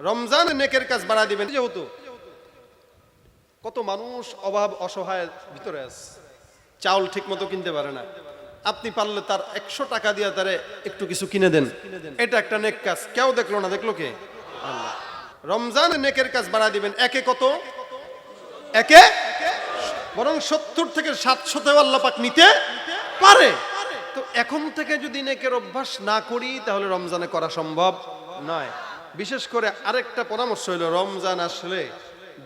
রমজান নেকের কাজ বাড়া দিবেন। যেহেতু কত মানুষ অভাব, অসহায় ভিতরে আছে। চাউল ঠিক মতো কিনতে পারে না। আপনি পারলে তার একশো টাকা দিয়ে তারে একটু কিছু কিনে দেন। এটা একটা নেক কাজ। কেউ দেখল না? দেখল কে? রমজান নেকের কাজ বাড়া দিবেন। একে কত? একে? বরং সত্তর থেকে সাতশোতেও আল্লাহ পাক নিতে পারে। তো এখন থেকে যদি নেকের অভ্যাস না করি, তাহলে রমজানে করা সম্ভব নয়। বিশেষ করে আরেকটা পরামর্শ হলো রমজান আসলে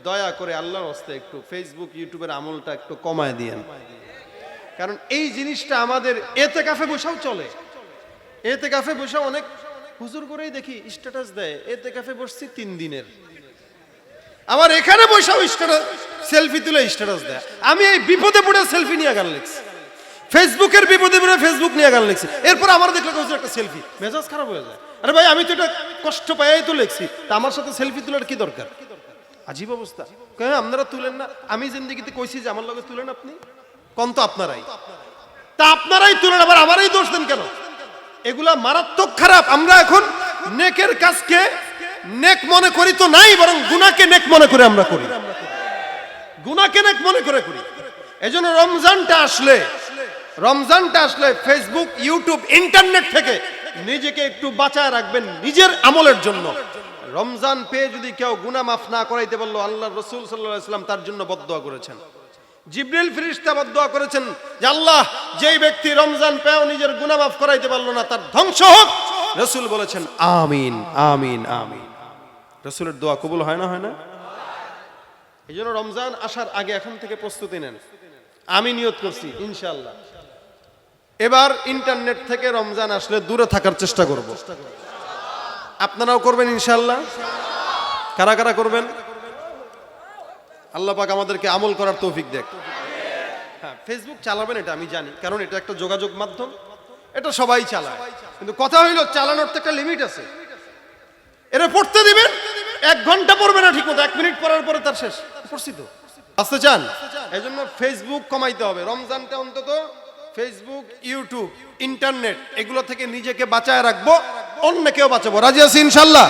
দয়া করে আল্লাহর হস্তে একটু ফেসবুক ইউটিউবের আমলটা একটু কমায় দিয়েন। কারণ এই জিনিসটা আমাদের এতে কাফে বসাও চলে। এতে কাফে বসে অনেক হুজুর করেই দেখি স্ট্যাটাস দেয় এতে কাফে বসছি তিন দিনের। আমার এখানে বসাও স্ট্যাটাস সেলফি তুলে স্ট্যাটাস দেয়। আমি এই বিপদে পড়ে সেলফি নিয়ে গান লিখছি। ফেসবুকের বিপদে পড়ে ফেসবুক নিয়ে গান লিখছি। এরপর আমার দেখলে হুজুর একটা সেলফি। মেজাজ খারাপ হয়ে যায়। আরে ভাই, আমি তো এটা কষ্ট পাই তো লিখছি। তা আমার সাথে সেলফি তোলার কি দরকার? আজীব অবস্থা। কেন আপনারা তুলেন না। আমি জিন্দিগিতে কইছি যে আমার লগে তুলেন আপনি। কোন তো আপনারাই। তা আপনারাই তুলেন, আবার আমারই দোষ দেন কেন? এগুলা মারাত্মক খারাপ। আমরা এখন নেকের কাজকে নেক মনে করি তো নাই, বরং গুনাকে নেক মনে করে আমরা করি। গুনাকে নেক মনে করে করি। এজন্য রমজানটা আসলে রমজানটা আসলে ফেসবুক ইউটিউব ইন্টারনেট থেকে নিজেকে একটু বাঁচায় রাখবেন নিজের আমলের জন্য। রমজান পেয়ে যদি কেউ গুনাহ মাফ না করাইতে পারল আল্লাহ রসুল সাল্লাহ ইসলাম তার জন্য বদয়া করেছেন। জিব্রিল ফিরিস্তা বদয়া করেছেন যে, আল্লাহ, যেই ব্যক্তি রমজান পেয়েও নিজের গুনাহ মাফ করাইতে পারল না, তার ধ্বংস হোক। রসুল বলেছেন, আমিন আমিন আমিন। রসুলের দোয়া কবুল হয় না হয় না? এই জন্য রমজান আসার আগে এখন থেকে প্রস্তুতি নেন। আমি নিয়ত করছি ইনশাল্লাহ এবার ইন্টারনেট থেকে রমজান আসলে দূরে থাকার চেষ্টা করব। আপনারাও করবেন ইনশাল্লাহ কারা কারা করবেন? আল্লাহ পাক আমাদেরকে আমল করার তৌফিক দেখ হ্যাঁ ফেসবুক চালাবেন এটা আমি জানি, কারণ এটা একটা যোগাযোগ মাধ্যম। এটা সবাই চালায়। কিন্তু কথা হইল, চালানোর তো একটা লিমিট আছে। এরা পড়তে দিবেন? এক ঘণ্টা পড়বে না ঠিক মতো এক মিনিট পড়ার পরে তার শেষ। পড়ছি তো। আসতে চান? এই জন্য ফেসবুক কমাইতে হবে। রমজানটা অন্তত ফেসবুক ইউটিউব ইন্টারনেট এগুলো থেকে নিজেকে বাঁচায় রাখব, অন্যকেও বাঁচাবো। রাজি আছি ইনশাল্লাহ?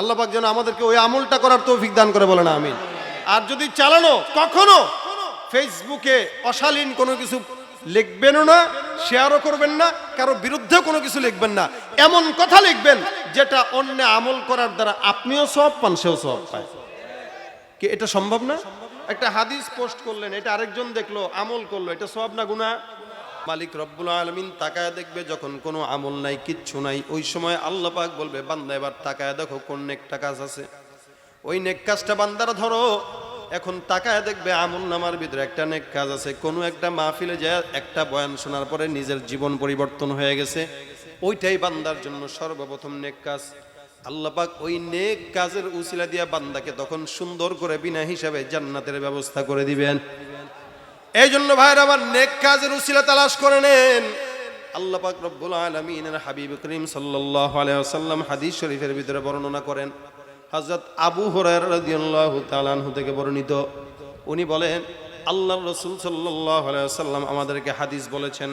আল্লাহ যেন আমাদেরকে ওই আমলটা করার তৌফিক দান করে বলেন, আমিন। আর যদি চালানো, কখনো ফেসবুকে অশালীন কোনো কিছু লিখবেনও না, শেয়ারও করবেন না, কারও বিরুদ্ধে কোনো কিছু লিখবেন না। এমন কথা লিখবেন যেটা অন্য আমল করার দ্বারা আপনিও সব পান, সেও সব পায়। কি এটা সম্ভব না? একটা হাদিস পোস্ট করলেন, এটা আরেকজন দেখল, আমল করল, এটা সব না গুণা মালিক রব্বুল আলমিন তাকায় দেখবে যখন কোনো আমল নাই, কিচ্ছু নাই, ওই সময় আল্লাহ পাক বলবে, বান্দা, এবার তাকায় দেখো কোন নেকটা কাজ আছে। ওই নেক কাজটা বান্দারা ধরো, এখন তাকায় দেখবে আমল নামার ভিতরে একটা নেক কাজ আছে, কোনো একটা মাহফিলে যায়, একটা বয়ান শোনার পরে নিজের জীবন পরিবর্তন হয়ে গেছে, ওইটাই বান্দার জন্য সর্বপ্রথম নেক কাজ। আল্লাপাক ওই নেক কাজের উসিলা দিয়া বান্দাকে তখন সুন্দর করে বিনা হিসাবে জান্নাতের ব্যবস্থা করে দিবেন। এই জন্য ভাইয়ের আমার নেক কাজের উসিলা তালাশ করে নেন। আল্লাহ পাক রব্বুল আলমিনের হাবিব করিম সাল্লাল্লাহু আলাইহি ওয়াসাল্লাম হাদিস শরীফের ভিতরে বর্ণনা করেন। হযরত আবু রাদিয়াল্লাহু তাআলা থেকে বর্ণিত। উনি বলেন, আল্লাহর রাসূল সাল্লাল্লাহু আলাইহি ওয়াসাল্লাম আমাদেরকে হাদিস বলেছেন,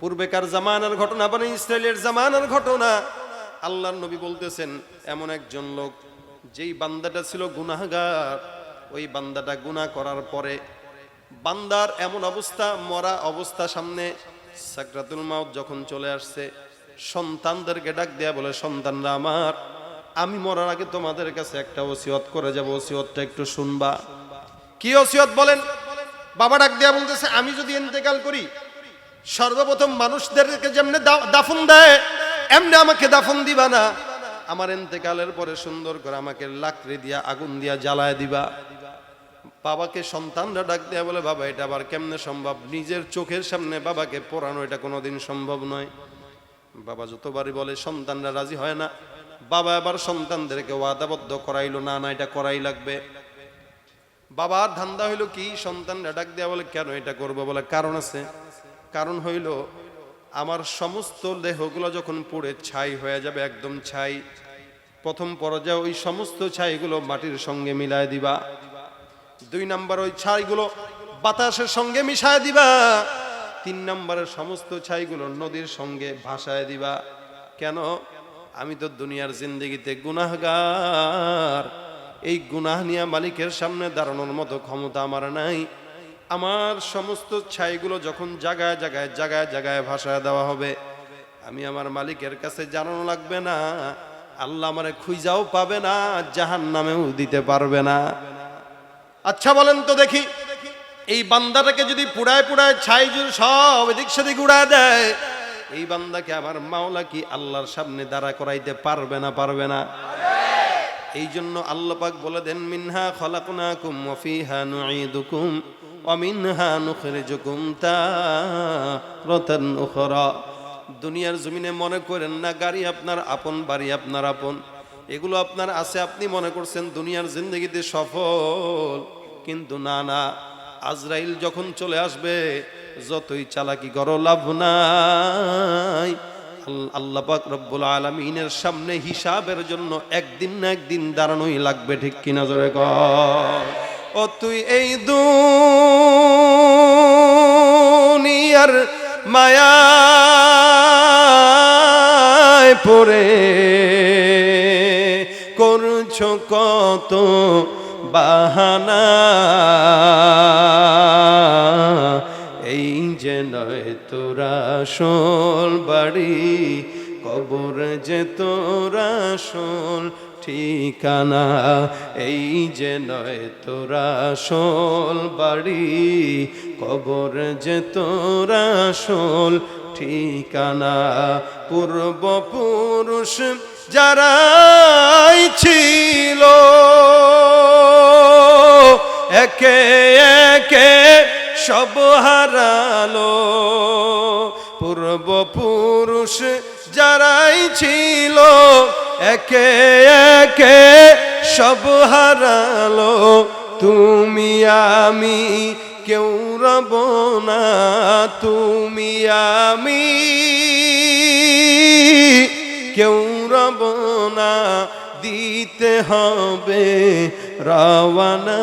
পূর্বেকার জামানার ঘটনা মানে ইসরায়েলের জামানার ঘটনা আল্লাহর নবী বলতেছেন, এমন একজন লোক, যেই বান্দাটা ছিল গুনাহগার, ওই বান্দাটা গুনাহ করার পরে বান্দার এমন অবস্থা, মরা অবস্থা সামনে সাকরাতুল মাউত যখন চলে আসছে, সন্তানদেরকে ডাক দেয়া বলে, সন্তানরা আমার, আমি মরার আগে তোমাদের কাছে একটা ওসিয়ত করে যাব, ওসিয়তটা একটু শুনবা। কি ওসিয়ত বলেন? বাবা ডাক দেয়া বলতেছে, আমি যদি ইন্তেকাল করি, সর্বপ্রথম মানুষদেরকে যেমনি দাফন দেয় এমনি আমাকে দাফন দিবা না। আমার ইন্তেকালের পরে সুন্দর করে আমাকে লাকড়ি দিয়া, আগুন দিয়া জ্বালায় দিবা। বাবাকে সন্তানরা ডাক দেয়া বলে, বাবা, এটা আবার কেমনে সম্ভব? নিজের চোখের সামনে বাবাকে পোড়ানো, এটা কোনোদিন সম্ভব নয়। বাবা যতবারই বলে, সন্তানরা রাজি হয় না। বাবা আবার সন্তানদেরকে ওয়াদাবদ্ধ করাইলো, না না, এটা করাই লাগবে। বাবার ধান্দা হইল কি? সন্তানরা ডাক দেয়া বলে, কেন এটা করব? বলে, কারণ আছে। কারণ হইল আমার সমস্ত দেহগুলো যখন পুড়ে ছাই হয়ে যাবে, একদম ছাই, প্রথম পর্যায়ে ওই সমস্ত ছাইগুলো মাটির সঙ্গে মিলায় দিবা। দুই নাম্বার ওই ছাইগুলো বাতাসের সঙ্গে মিশায় দিবা। তিন নম্বরের সমস্ত ছাইগুলো নদীর সঙ্গে ভাসায় দিবা। কেন? আমি তো দুনিয়ার জিন্দগিতে গুনাহগার। এই গুনাহ নিয়ে মালিকের সামনে দাঁড়ানোর মতো ক্ষমতা আমার নাই। আমার সমস্ত ছাইগুলো যখন জাগায় জাগায় জাগায় জাগায় ভাষায় দেওয়া হবে, আমি আমার মালিকের কাছে জানানো লাগবে না। আল্লাহ আমারে খুঁজাও পাবে না জাহান নামেও দিতে পারবে না। আচ্ছা বলেন তো দেখি, এই বান্দাটাকে যদি পুড়ায় পুড়ায় ছাই সব এদিক সেদিক উড়ায় দেয়, এই বান্দাকে আমার মাওলা কি আল্লাহর সামনে দাঁড়া করাইতে পারবে না পারবে না? এই জন্য আল্লাহ পাক বলে দেন, মিনহা খলাকুনাকুম ওয়া ফিহা নুঈদুকুম। ওয়া মিনহা নুখরিজুকুম তারাতান উখরা দুনিয়ার জমিনে মনে করেন না, গাড়ি আপনার আপন, বাড়ি আপনার আপন। এগুলো আপনার আছে, আপনি মনে করছেন দুনিয়ার জিন্দগিতে সফল। কিন্তু না না, আজরাইল যখন চলে আসবে, যতই চালাকি করো, লাভ নাই। আল- আল্লাহ পাক রব্বুল আলমিনের সামনে হিসাবের জন্য একদিন না একদিন দাঁড়ানোই লাগবে, ঠিক কিনা জোরে কর ও তুই এই দুনিয়ার মায়ায় পড়ে করছ কত বাহানা? এই যে নয় তোরা শোল বাড়ি, কবর যে তোরা শোল ঠিকানা, এই যে নয় তোরা শোল বাড়ি, কবর যে তোরা শোল ঠিকানা। পূর্বপুরুষ যারাই ছিল, একে একে সব হারালো। পূর্বপুরুষ যারাই ছিল একে একে সব হারালো। তুমি আমি, কেউ রব না। তুমি আমি, কেউ রব না। দিতে হবে রাওয়ানা।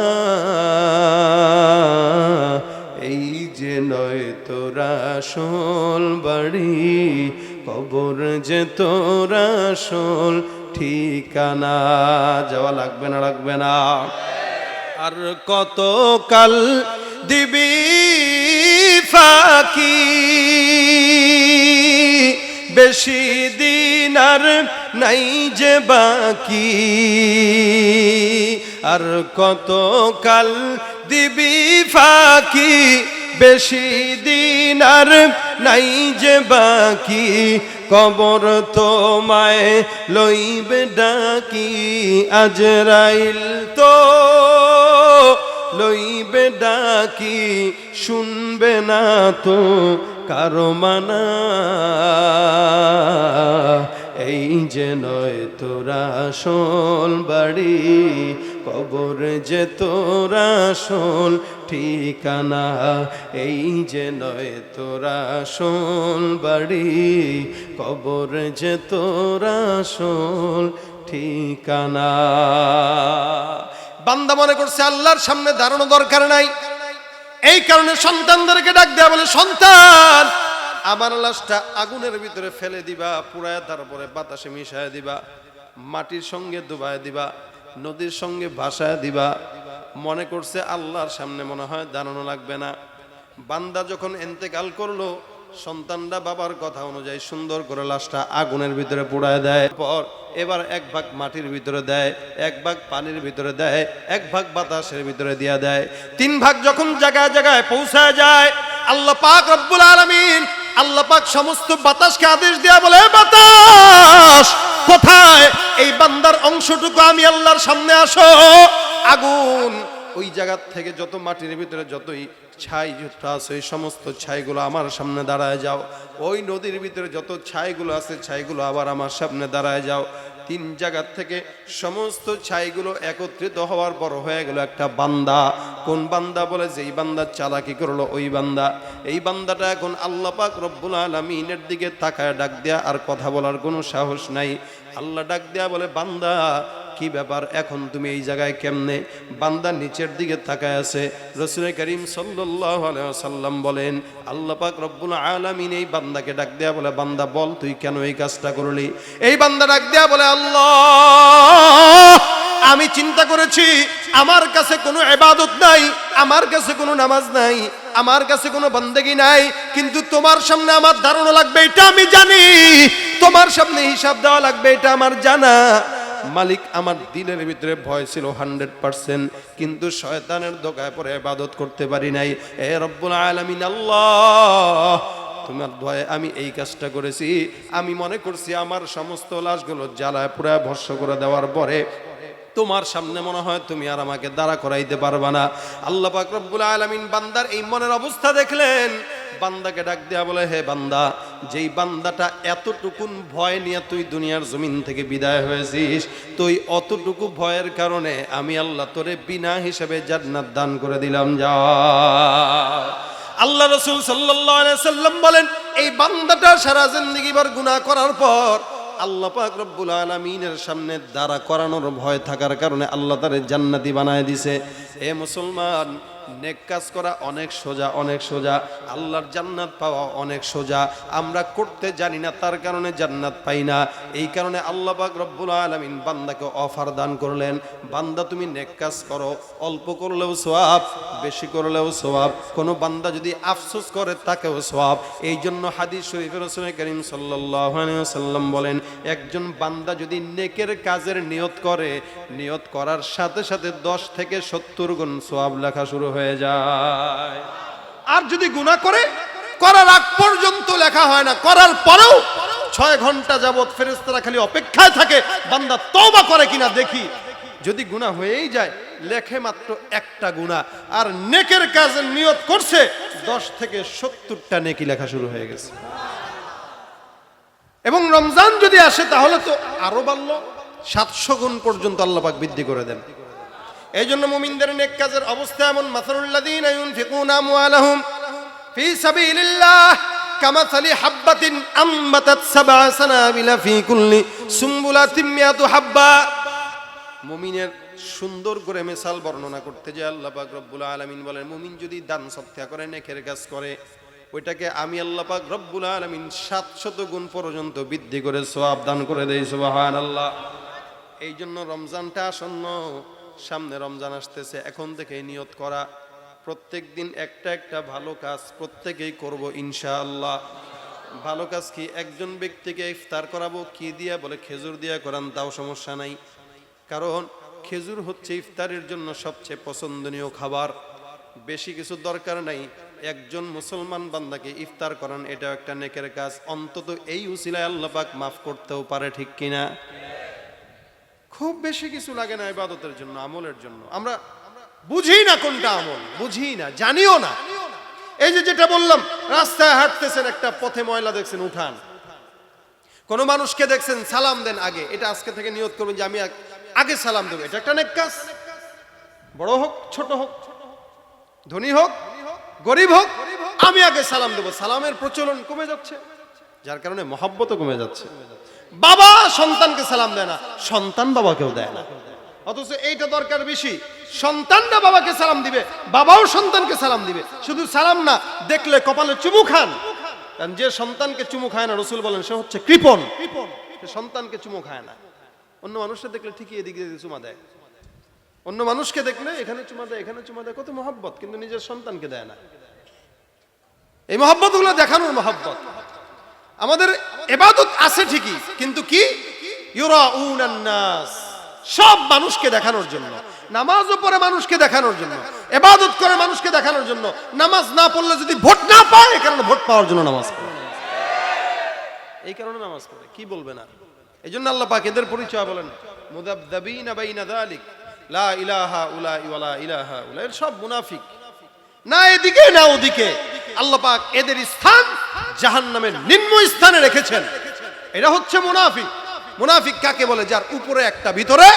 এই যে নয় তোরা, শোল বাড়ি কবর যে তোরা শোল ঠিকানা। যাওয়া লাগবে না লাগবে না। আর কত কাল দিবি ফাঁকি? বেশি দিন আর নাই যে বাকি। আর কত কাল দিবি ফাঁকি? বেশি দিন আর নাই যে বাকি, কবর তোমায় লইবে ডাকি, আজরাইল তো লইবে ডাকি, শুনবে না তো কারও মানা। এই যে নয় তোরা শোল বাড়ি, কবর যে তোরা শোল ঠিকানা, এই যে নয় তোরা শোল বাড়ি, কবর যে তোরা শোল ঠিকানা। বান্দা মনে করছে আল্লাহর সামনে দাঁড়ানো দরকার নাই। এই কারণে সন্তানদেরকে ডাক দেয়া বলে, সন্তান আমার লাশটা আগুনের ভিতরে ফেলে দিবা পুরায় তারপরে বাতাসে মিশায় দিবা, মাটির সঙ্গে ডুবায় দিবা, নদীর সঙ্গে ভাসায় দিবা। মনে করছে আল্লাহর সামনে মনে হয় দাঁড়ানো লাগবে না। বান্দা যখন এন্তেকাল করল, সন্তানরা বাবার কথা অনুযায়ী সুন্দর করে লাশটা আগুনের ভিতরে পোড়ায় দেয়। পর এবার এক ভাগ মাটির ভিতরে দেয়, এক ভাগ পানির ভিতরে দেয়, এক ভাগ বাতাসের ভিতরে দিয়া দেয়। তিন ভাগ যখন জায়গায় জায়গায় পৌঁছায় যায়, আল্লাহ পাক রব্বুল আলামিন আল্লাহ পাক সমস্ত বাতাসকে আদেশ দেয়া বলে বাতাস, কোথায়? এই বান্দার অংশটুকু আমি আল্লাহর সামনে আসো। আগুন, ওই জায়গার থেকে যত মাটির ভিতরে যতই ছাই আছে, ওই সমস্ত ছাইগুলো আমার সামনে দাঁড়ায় যাও। ওই নদীর ভিতরে যত ছাইগুলো আছে, ছাইগুলো আবার আমার সামনে দাঁড়ায় যাও। তিন জায়গার থেকে সমস্ত ছাইগুলো একত্রিত হওয়ার পর হয়ে গেল একটা বান্দা। কোন বান্দা বলে, যেই এই বান্দা চালাকি করল ওই বান্দা। এই বান্দাটা এখন আল্লাহ পাক রব্বুল আলমিনের দিকে তাকায় ডাক দেয়া আর কথা বলার কোনো সাহস নাই। আল্লাহ ডাক দেয়া বলে, বান্দা, কি ব্যাপার? এখন তুমি এই জায়গায় কেমনে? বান্দা নিচের দিকে তাকায় আছে। রসুল করিম সাল্লাম বলেন, আল্লাহ পাক রব্বুল আলামিন এই বান্দাকে ডাক দেয়া বলে, বান্দা, বল, তুই কেন এই কাজটা করলি? এই বান্দা ডাক দেয়া বলে, আল্লাহ, আমি চিন্তা করেছি, আমার কাছে কোনো এবাদত নাই, আমার কাছে কোনো নামাজ নাই, আমার কাছে কোনো বন্দেগি নাই, কিন্তু তোমার সামনে আমার ধারণা লাগবে, এটা আমি জানি। তোমার সামনে হিসাব দেওয়া লাগবে, এটা আমার জানা। মালিক আমার দিলের ভিতরে ভয় ছিল হান্ড্রেড পার্সেন্ট, কিন্তু শয়তানের দোকায় পরে এবাদত করতে পারি নাই। এ রব্বুল আলামিন, আল্লাহ তোমার ভয়ে আমি এই কাজটা করেছি। আমি মনে করছি আমার সমস্ত লাশগুলো জ্বালায় পুরা ভস্য করে দেওয়ার পরে তোমার সামনে মনে হয় তুমি আর আমাকে দাঁড়া করাইতে পারবা না। আল্লাহ রব্বুল আলামিন বান্দার এই মনের অবস্থা দেখলেন। বান্দাকে ডাক দেয়া বলে, হে বান্দা, যেই বান্দাটা এতটুকুন ভয় নিয়ে তুই দুনিয়ার জমিন থেকে বিদায় হয়েছিস, তুই অতটুকু ভয়ের কারণে আমি আল্লাহ তোরে বিনা হিসেবে জান্নাত দান করে দিলাম, যা। আল্লাহ রসুল সাল্লাম বলেন, এই বান্দাটা সারা জিন্দিগিবার গুনাহ করার পর আল্লাহ পাক রব্বুল আলমিনের সামনে দ্বারা করানোর ভয় থাকার কারণে আল্লাহ তারে জান্নাতি বানায় দিছে। এ মুসলমান নেক কাজ করা অনেক সোজা অনেক সোজা। আল্লাহর জান্নাত পাওয়া অনেক সোজা। আমরা করতে জানি না, তার কারণে জান্নাত পাই না। এই কারণে আল্লাহ পাক রব্বুল আলমিন বান্দাকে অফার দান করলেন। বান্দা, তুমি নেক কাজ করো। অল্প করলেও সোয়াব বেশি করলেও সোয়াব কোনো বান্দা যদি আফসোস করে, তাকেও সোয়াব এই জন্য হাদিস শরীফের রসুল করিম সাল্লাম বলেন, একজন বান্দা যদি নেকের কাজের নিয়ত করে, নিয়ত করার সাথে সাথে দশ থেকে সত্তর গুণ সোয়াব লেখা শুরু হয়ে যায়। আর যদি গুণা করে, করার আগ পর্যন্ত লেখা হয় না, করার পরেও ছয় ঘণ্টা যাবৎ ফেরেস্তারা খালি অপেক্ষায় থাকে, বান্দা তওবা করে কিনা দেখি। যদি গুণা হয়েই যায়, লেখে মাত্র একটা গুণা আর নেকের কাজের নিয়ত করছে, দশ থেকে সত্তরটা নেকি লেখা শুরু হয়ে গেছে। এবং রমজান যদি আসে, তাহলে তো আরও বাড়ল। সাতশো গুণ পর্যন্ত আল্লাপাক বৃদ্ধি করে দেন। এই জন্য মুমিনদের নেক কাজের অবস্থা এমন মাসারুল্লাযীনা ইউনফিকুনা আমওয়ালাহুম ফি সাবিলিল্লাহ কামাসালি হাব্বাতিন আম্বাতাত সাবআ সানাবিলা ফি কুল্লি সুম্বুলাতিন হাব্বা। মুমিনের সুন্দর করে মেসাল বর্ণনা করতে যে আল্লাহ পাক রব্বুল আলামিন বলেন, মুমিন যদি দান সত্যা করে, নেকের কাজ করে, ওইটাকে আমি আল্লাহ পাক রব্বুল আলামিন সাতশত গুণ পর্যন্ত বৃদ্ধি করে সওয়াব দান করে দেই, সুবহানাল্লাহ। এই জন্য রমজানটা আসন্ন সামনে রমজান আসতেছে, এখন থেকে নিয়ত করা। প্রত্যেক দিন একটা একটা ভালো কাজ প্রত্যেকেই করব ইনশাআল্লাহ। ভালো কাজ কি? একজন ব্যক্তিকে ইফতার করাবো, কি দিয়া? বলে খেজুর দিয়া করান, তাও সমস্যা নাই। কারণ খেজুর হচ্ছে ইফতারের জন্য সবচেয়ে পছন্দনীয় খাবার। বেশি কিছু দরকার নাই। একজন মুসলমান বান্দাকে ইফতার করান এটা একটা নেকের কাজ। অন্তত এই উসিলায় আল্লাহ পাক মাফ করতেও পারে ঠিক কিনা? খুব বেশি কিছু লাগে না ইবাদতের জন্য, আমলের জন্য। আমরা বুঝি না কোনটা আমল, বুঝি না, জানিও না। এই যে যেটা বললাম, রাস্তায় হাঁটতেছেন একটা পথে ময়লা দেখছেন, উঠান। কোন মানুষকে দেখছেন, সালাম দেন আগে। এটা আজকে থেকে নিয়ত করবেন যে আমি আগে সালাম দেবো। এটা একটা কাজ বড় হোক, ছোট হোক, ধনী হোক, গরিব হোক, আমি আগে সালাম দেবো। সালামের প্রচলন কমে যাচ্ছে, যার কারণে মহাব্বতও কমে যাচ্ছে। বাবা সন্তানকে সালাম দেয় না, সন্তান বাবাকেও দেয় না। অথচ এইটা দরকার বেশি। সন্তানরা বাবাকে সালাম দিবে, বাবাও সন্তানকে সালাম দিবে। শুধু সালাম না, দেখলে কপালে চুমু খান। কারণ যে সন্তানকে চুমু খায় না, রসুল বলেন, সে হচ্ছে কৃপন সে সন্তানকে চুমু খায় না। অন্য মানুষকে দেখলে ঠিকই এদিকে চুমা দেয়। অন্য মানুষকে দেখলে এখানে চুমা দেয়, এখানে চুমা দেয়, কত মহাব্বত, কিন্তু নিজের সন্তানকে দেয় না। এই মহাব্বতগুলো দেখানোর মহাব্বত। আমাদের এবাদত আছে ঠিকই কিন্তু কি? সব মানুষকে দেখানোর জন্য। নামাজও পড়ে মানুষকে দেখানোর জন্য। এবাদত করে মানুষকে দেখানোর জন্য। নামাজ না পড়লে যদি ভোট না পায় এই কারণে ভোট পাওয়ার জন্য নামাজ পড়ে। এই কারণে নামাজ পড়ে কি বলবে না এই জন্য আল্লাহ পাক এদের পরিচয় বলেন মুদাবদাবিনা বাইনা যালিক লা ইলাহা উলা ওয়ালা ইলাহা উলা এর সব মুনাফিক। না এদিকে না ওদিকে। আল্লাহ পাক এদের স্থান জাহান্নামের নিম্ন স্থানে রেখেছেন। এটা হচ্ছে মুনাফিক। মুনাফিক কাকে বলে? যার উপরে একটা, ভিতরে?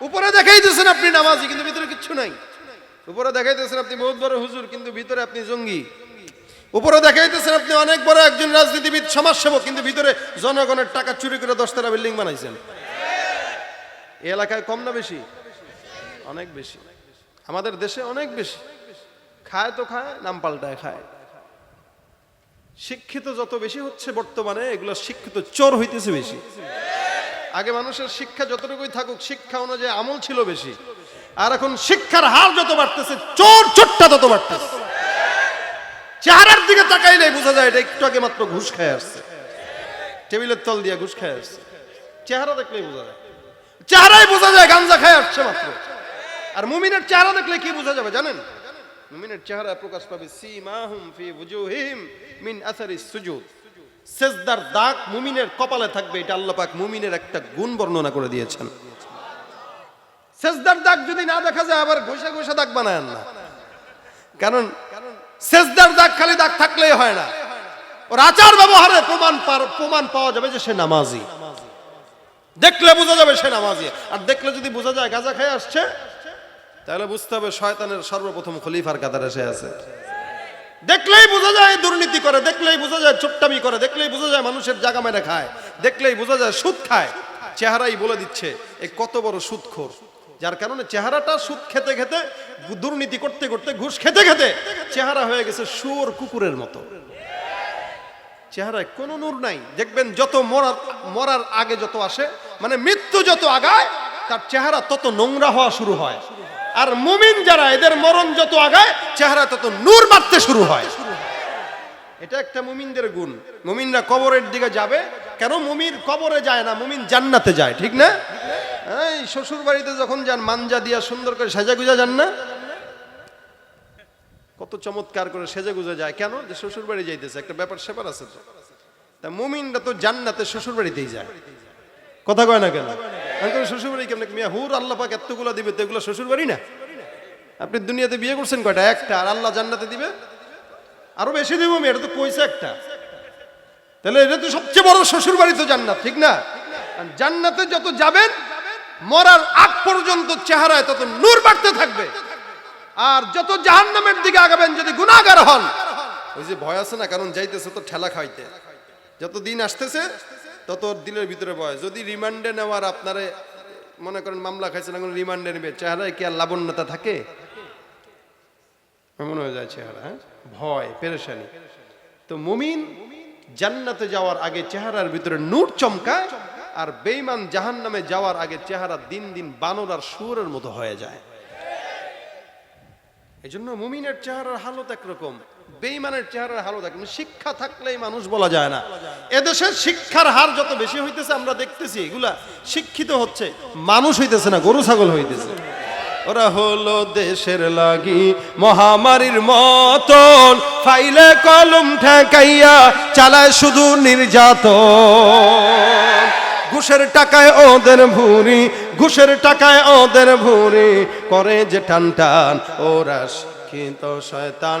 উপরে দেখাইতেছেন আপনি নামাজি, কিন্তু ভিতরে কিচ্ছু নাই। উপরে দেখাইতেছেন আপনি বহুত বড় হুজুর, কিন্তু ভিতরে আপনি জঙ্গি। উপরে দেখাইতেছেন আপনি অনেক বড় একজন রাজনীতিবিদ, সমাজসেবক, কিন্তু ভিতরে জনগণের টাকা চুরি করে দশতলা বিল্ডিং বানাইছেন। এই এলাকায় কম না বেশি? অনেক বেশি। আমাদের দেশে অনেক বেশি। খায় তো খায়, নাম পাল্টায় খায়। শিক্ষিত যত বেশি হচ্ছে বর্তমানে, এগুলো শিক্ষিত চোর হইতেছে বেশি। আগে মানুষের শিক্ষা যতটুকুই থাকুক, শিক্ষা অনুযায়ী আমল ছিল বেশি। আর এখন শিক্ষার হার যত বাড়তেছে, চোর চোরটা তত বাড়তেছে। চেহারার দিকে তাকাইলে বোঝা যায় এটা একটু আগে মাত্র ঘুষ খায় আসছে। টেবিলের তল দিয়ে ঘুষ খায় আসছে। চেহারা দেখলেই বোঝা যায়। চেহারাই বোঝা যায় গাঞ্জা খায় আসছে মাত্র। আর মুমিনের চেহারা দেখলে কি বোঝা যাবে জানেন? মুমিনের চেহারা প্রকাশ পাবে, সীমাহুম ফি বুজুহিম মিন আসারিস সুজুদ। সেজদার দাগ মুমিনের কপালে থাকবে, এটা আল্লাহ পাক মুমিনের একটা গুণ বর্ণনা করে দিয়েছেন। সেজদার দাগ যদি না দেখা যায়, আবার ঘষে ঘষে দাগ বানায় না কারণ সেজদার দাগ খালি দাগ থাকলেই হয় না। ওর আচার ব্যবহারে প্রমাণ প্রমাণ পাওয়া যাবে যে সে নামাজি। দেখলে বোঝা যাবে সে নামাজি। আর দেখলে যদি বোঝা যায়, গাঁজা খেয়ে আসছে তাহলে বুঝতে হবে শয়তানের সর্বপ্রথম খলিফার কাতারে সে আছে। দেখলেই বোঝা যায় দুর্নীতি করে, দেখলেই বোঝা যায় চুট্টামি করে, দেখলেই বোঝা যায় মানুষের জায়গা মেরে খায়, দেখলেই বোঝা যায় সুদ খায়। চেহারাই বলে দিচ্ছে, এ কত বড় সুদখোর। যার কারণে চেহারাটা সুদ খেতে খেতে, দুর্নীতি করতে করতে ঘুষ খেতে খেতে চেহারা হয়ে গেছে শুয়োর কুকুরের মতো। চেহারায় কোনো নূর নাই। দেখবেন যত মরার মরার আগে যত আসে মানে মৃত্যু যত আগায়, তার চেহারা তত নোংরা হওয়া শুরু হয়। আর মুমিন যারা, এদের মরণ যত আগায়, চেহারা তত নূর মারতে শুরু হয়। এটা একটা মুমিনদের গুণ। মুমিনরা কবরের দিকে যাবে। কেন মুমিন কবরে যায় না, মুমিন জান্নাতে যায়, ঠিক না? এই শ্বশুর বাড়িতে যখন যান মানজা দিয়া সুন্দর করে সাজা গুজা যান না? কত চমৎকার করে সেজে গুজে যায়। কেন? যে শ্বশুর বাড়ি যাইতেছে, একটা ব্যাপার স্যাপার আছে তো। তা মুমিনরা তো জান্নাতে শ্বশুর বাড়িতেই যায়। কথা কয় না কেন? আমি কই, শ্বশুর বাড়ি কেমন মিয়া হুর আল্লাহ পাক এতগুলো দিবে তো এগুলো শ্বশুর বাড়ি না? আপনি দুনিয়াতে বিয়ে করছেন কয়টা? একটা। আর আল্লাহ জান্নাতে দিবে? আরও বেশি দিব আমি এটা তো কইছে একটা। তাহলে এটা তো সবচেয়ে বড় শ্বশুর বাড়ি তো জান্নাত ঠিক না? জান্নাতে যত যাবেন মরার আগ পর্যন্ত চেহারায় তত নূর বাড়তে থাকবে। আর যত জাহান্নামের দিকে আগাবেন যদি গুণাগার হন ওই যে ভয় আছে না কারণ যাইতেছে তো ঠেলা খাইতে যত দিন আসতেছে তত দিলের ভিতরে ভয় যদি রিমান্ডে নেওয়ার আপনারে মনে করেন মামলা খাইছেন, এখন রিমান্ডে নেবে। চেহারায় কি আর লাবণ্যতা থাকে? এমন হয়ে যায় চেহারা হ্যাঁ? ভয়, পেরেশানি। তো মুমিন জান্নাতে যাওয়ার আগে চেহারার ভিতরে নূর চমকায় আর বেইমান জাহান নামে যাওয়ার আগে চেহারা দিন দিন বানর আর সুরের মতো হয়ে যায়। এই জন্য মুমিনের চেহারার হালত একরকম। বেইমানের চেহারার হালত একরকম শিক্ষা থাকলেই মানুষ বলা যায় না। এদেশের শিক্ষার হার যত বেশি হইতেছে, আমরা দেখতেছি এগুলা শিক্ষিত হচ্ছে, মানুষ হইতেছে না, গরু, ছাগল হইতেছে। ওরা হলো দেশের লাগি মহামারীর মতন, ফাইলে কলম ঠেকাইয়া চালায় শুধু নির্যাতন। ঘুষের টাকায় ওদের ভুরি ঘুষের টাকায় ওদের ভুরি করে যে টান টান, ওরা শিক্ষিত শয়তান।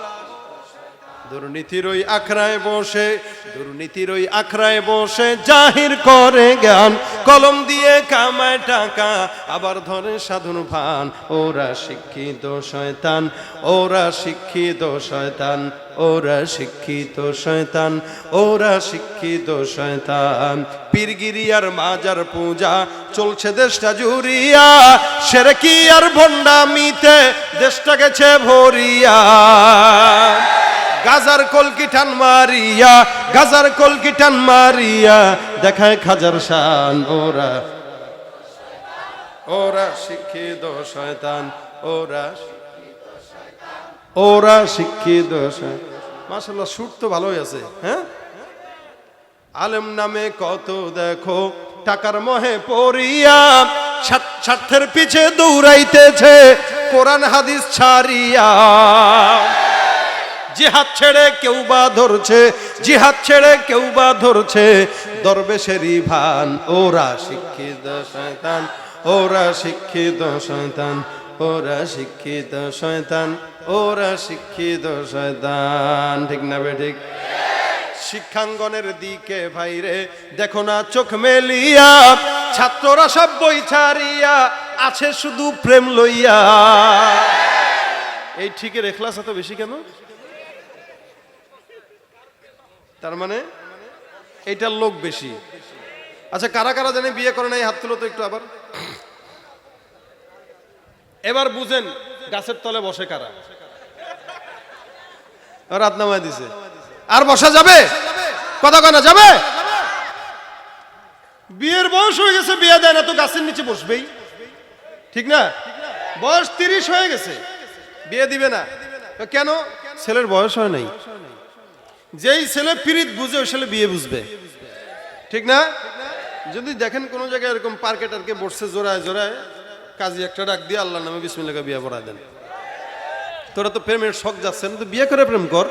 দুর্নীতির ওই আখড়ায় বসে দুর্নীতির ওই আখড়ায় বসে জাহির করে জ্ঞান। কলম দিয়ে কামায় টাকা, আবার ধরে সাধুন ভান। ওরা শিক্ষিত শয়তান, ওরা শিক্ষিত শয়তান, ওরা শিক্ষিত শয়তান, ওরা শিক্ষিত শয়তান। পীরগিরি আর মাজার পূজা, চলছে দেশটা জুরিয়া সেরেকি আর ভণ্ডামিতে দেশটা গেছে ভরিয়া। গাজার কলকি টান মারিয়া, গাজার কলকি টান মারিয়া, দেখায় খাজার শান, ওরা ওরা শিক্ষিত শয়তান, ওরা ওরা শিক্ষিত মাসাল্লাহ সুর তো ভালোই আছে হ্যাঁ? আলেম নামে কত দেখো, টাকার মহে পড়িয়া স্বার্থ- স্বার্থের পিছে দৌড়াইতেছে, কোরআন হাদিস ছাড়িয়া। জিহাদ ছেড়ে কেউ বা ধরছে, জিহাদ ছেড়ে কেউ বা ধরছে। দরবেশেরই ভান, ওরা শিক্ষিত শয়তান, ওরা শিক্ষিত শয়তান, ওরা শিক্ষিত শয়তান, ওরা শিক্ষিত শয়তান। ঠিক না বে ঠিক? শিক্ষাঙ্গনের দিকে ভাইরে দেখো না চোখ মেলিয়া, ছাত্ররা সব বই ছাড়িয়া, আছে শুধু প্রেম লইয়া। এই ঠিকের এখলাস এত বেশি কেন? তার মানে এইটার লোক বেশি। আচ্ছা কারা কারা জানে বিয়ে করে নাই? হাত তুলো তো একটু আবার। এবার বুঝেন গাছের তলে বসে কারা। রাত নামায় দিছে। আর বসা যাবে? কথা কনা যাবে? বিয়ের বয়স হয়ে গেছে, বিয়ে দেয় না তো গাছের নিচে বসবেই। ঠিক না? বয়স তিরিশ হয়ে গেছে। বিয়ে দিবে না। কেন? ছেলের বয়স হয় নাই। যেই ছেলে পিরিত বুঝে, ওই ছেলে বিয়ে বুঝবে। ঠিক না? যদি দেখেন কোনো জায়গায় এরকম পার্কে টার্কে বসছে জোড়ায় জোড়ায়, কাজী একটা ডাক দিয়ে আল্লাহ নামে বিসমিল্লাকে বিয়ে পড়া দেন। তোরা তো প্রেমের শখ যাচ্ছে না তো বিয়ে করে প্রেম কর।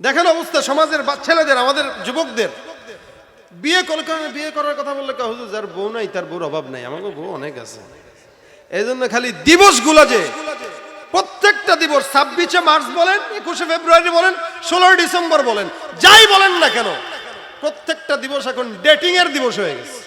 দেখেন অবস্থা সমাজের ছেলেদের, আমাদের যুবকদের। বিয়ে করে বিয়ে করার কথা বললে হুজুর, যার বউ নাই, তার বউর অভাব নাই। আমাকে বউ অনেক আছে। এই জন্য খালি দিবসগুলো যে প্রত্যেকটা দিবস ছাব্বিশে মার্চ বলেন, একুশে ফেব্রুয়ারি বলেন, ষোলোই ডিসেম্বর বলেন, যাই বলেন না কেন, প্রত্যেকটা দিবস এখন ডেটিং এর দিবস হয়ে গেছে।